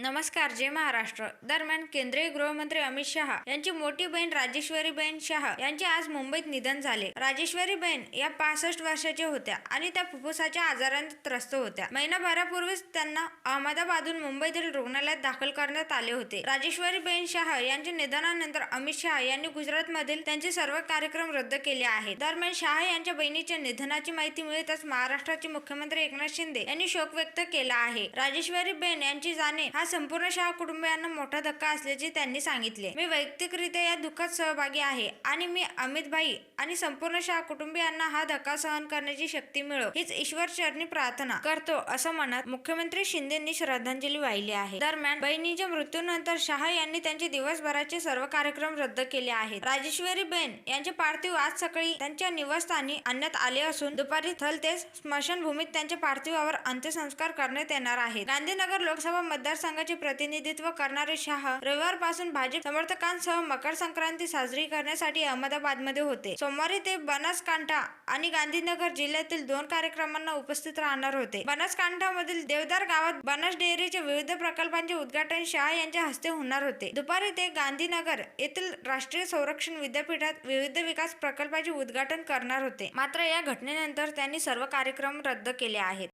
नमस्कार जय महाराष्ट्र. दरम्यान केंद्रीय गृहमंत्री अमित शहा यांची मोठी बहीण राजेश्वरीबेन शहा यांचे आज मुंबईत निधन झाले. राजेश्वरी बहीण या पासष्ट वर्षाच्या होत्या आणि त्या फुफ्फुसाच्या आजाराने त्रस्त होत्या. महिनाभरापूर्वीच त्यांना अहमदाबादहून मुंबईतील रुग्णालयात दाखल करण्यात आले होते. राजेश्वरी बहीण शहा यांच्या निधनानंतर अमित शहा यांनी गुजरातमधील त्यांचे सर्व कार्यक्रम रद्द केले आहेत. दरम्यान शहा यांच्या बहिणीच्या निधनाची माहिती मिळताच महाराष्ट्राचे मुख्यमंत्री एकनाथ शिंदे यांनी शोक व्यक्त केला आहे. राजेश्वरी बेन यांची जाणे हा संपूर्ण शहा कुटुंबियांना मोठा धक्का असल्याचे त्यांनी सांगितले. मी वैयक्तिकरित्या या दुःखात सहभागी आहे आणि मी अमित भाई आणि संपूर्ण शहा कुटुंबियांना हा धक्का सहन करण्याची शक्ती मिळो हीच ईश्वर चरणी प्रार्थना करतो असं म्हणत मुख्यमंत्री शिंदेंनी श्रद्धांजली वाहिली आहे. दरम्यान बहिणीच्या मृत्यूनंतर शहा यांनी त्यांचे दिवसभराचे सर्व कार्यक्रम रद्द केले आहेत. राजेश्वरी बेन यांचे पार्थिव आज सकाळी त्यांच्या निवासस्थानी आणण्यात आले असून दुपारी थलतेज स्मशानभूमीत त्यांच्या पार्थिवावर अंत्यसंस्कार करण्यात येणार आहेत. गांधीनगर लोकसभा संघाचे प्रतिनिधित्व करणारे शहा रविवारपासून भाजप समर्थकांसह मकर संक्रांती साजरी करण्यासाठी अहमदाबादमध्ये होते. सोमवारी ते बनासकांठा आणि गांधीनगर जिल्ह्यातील दोन कार्यक्रमांना उपस्थित राहणार होते. बनासकांठा मधील देवदार गावात बनस डेअरीच्या विविध प्रकल्पांचे उद्घाटन शाह यांच्या हस्ते होणार होते. दुपारी ते गांधीनगर येथील राष्ट्रीय संरक्षण विद्यापीठात विविध विकास प्रकल्पाचे उद्घाटन करणार होते. मात्र या घटनेनंतर त्यांनी सर्व कार्यक्रम रद्द केले आहेत.